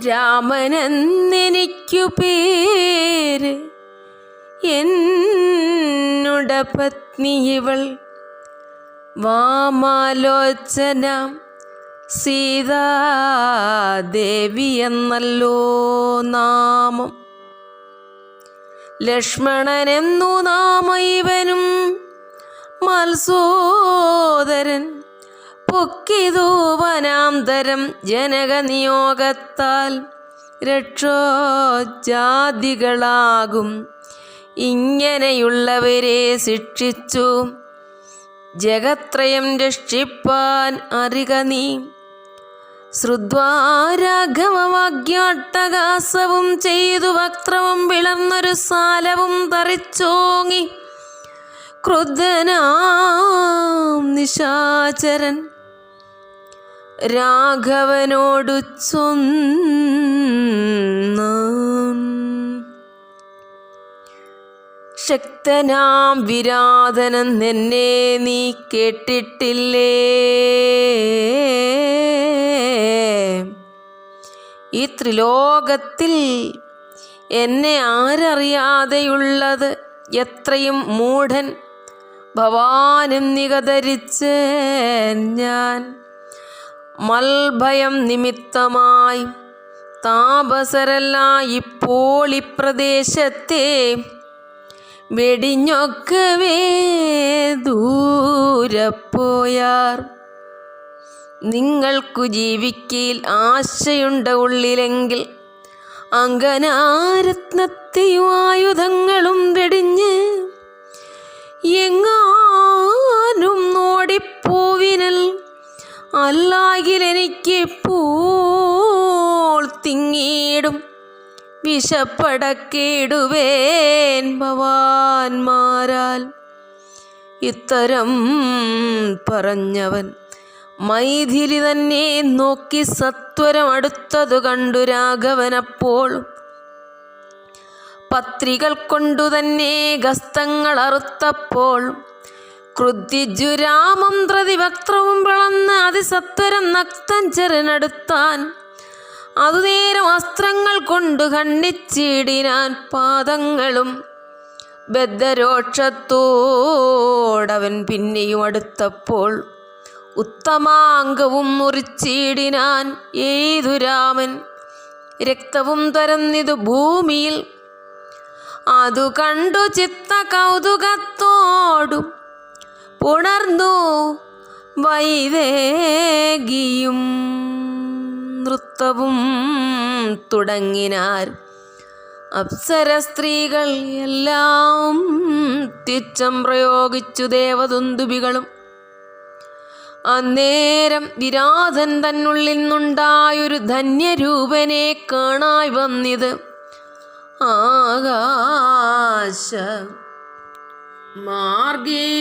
രാമനെന്നെനിക്കു പേര്. എന്നുട പത്നി ഇവൾ. വാമാലോചന സീതാദേവി എന്നല്ലോ നാമം. ലക്ഷ്മണനെന്നു നാമ ഇവനും മത്സോദരൻ. പൊക്കിതു വനാന്തരം ജനകനിയോഗത്താൽ രക്ഷോജാതികളാകും. ഇങ്ങനെയുള്ളവരെ ശിക്ഷിച്ചു. ജഗത്രയം രക്ഷിപ്പാൻ അറിക നീ. ശ്രുദ്വാരാഘവവാഗ്യാട്ടകാസവും ചെയ്തു വക്രവും വിളർന്നൊരു സാലവും തറിച്ചോങ്ങി. ക്രുദ്ധനാം നിശാചരൻ രാഘവനോടു ചൊന്നു. ശക്തനാം വിരാതനൻ നിന്നെ നീ കേട്ടിട്ടില്ലേ? ഈ ത്രിലോകത്തിൽ എന്നെ ആരറിയാതെയുള്ളത് എത്രയും മൂഢൻ ഭവാനും നികതരിച്ച് ഞാൻ. മൽഭയം നിമിത്തമായി താപസരല്ല ഇപ്പോൾ ഇപ്രദേശത്തെ വെടിഞ്ഞൊക്കവേ ദൂരപ്പോയാർ പോയാർ. നിങ്ങൾക്കു ജീവിക്കയിൽ ആശയുണ്ട ഉള്ളിലെങ്കിൽ അങ്കനാരത്നത്തെയും ആയുധങ്ങളും വെടിഞ്ഞ് എങ്ങാനും അല്ലാകിൽ എനിക്ക് ഇപ്പോൾ തിങ്ങിയിടും. വിശപ്പടക്കിടുവേൻ ഭവാൻമാരാൽ ഇത്തരം പറഞ്ഞവൻ മൈഥിലി തന്നെ നോക്കി സത്വരം അടുത്തതു കണ്ടു രാഘവനപ്പോൾ പത്രികൾ കൊണ്ടു തന്നെ ഗസ്തങ്ങൾ അറുത്തപ്പോൾ ക്രുദ്ധിജുരാമം പ്രതിവക്ത്രവും പിളന്ന് അതിസത്വരം നക്തഞ്ചരനടുത്താൻ അതുനേരം അസ്ത്രങ്ങൾ കൊണ്ടു കണ്ണിച്ചിടിനാൻ പാദങ്ങളും ബദ്ധരോക്ഷത്തോടവൻ പിന്നെയും അടുത്തപ്പോൾ ഉത്തമാംഗവും മുറിച്ചിടിനാൻ ഏതു രാമൻ രക്തവും തരന്നിതു ഭൂമിയിൽ. അതു കണ്ടു ചിത്ത കൗതുകത്തോടും പുണർന്നു വൈവേഗിയും നൃത്തവും തുടങ്ങിനാർ. അപ്സര സ്ത്രീകൾ എല്ലാം തിച്ചം പ്രയോഗിച്ചു ദേവദുന്തുബികളും അന്നേരം വിരാധൻ തന്നുള്ളിൽ നിന്നുണ്ടായൊരു ധന്യരൂപനെ കാണായി വന്നിത് ആകാശ മാർഗേ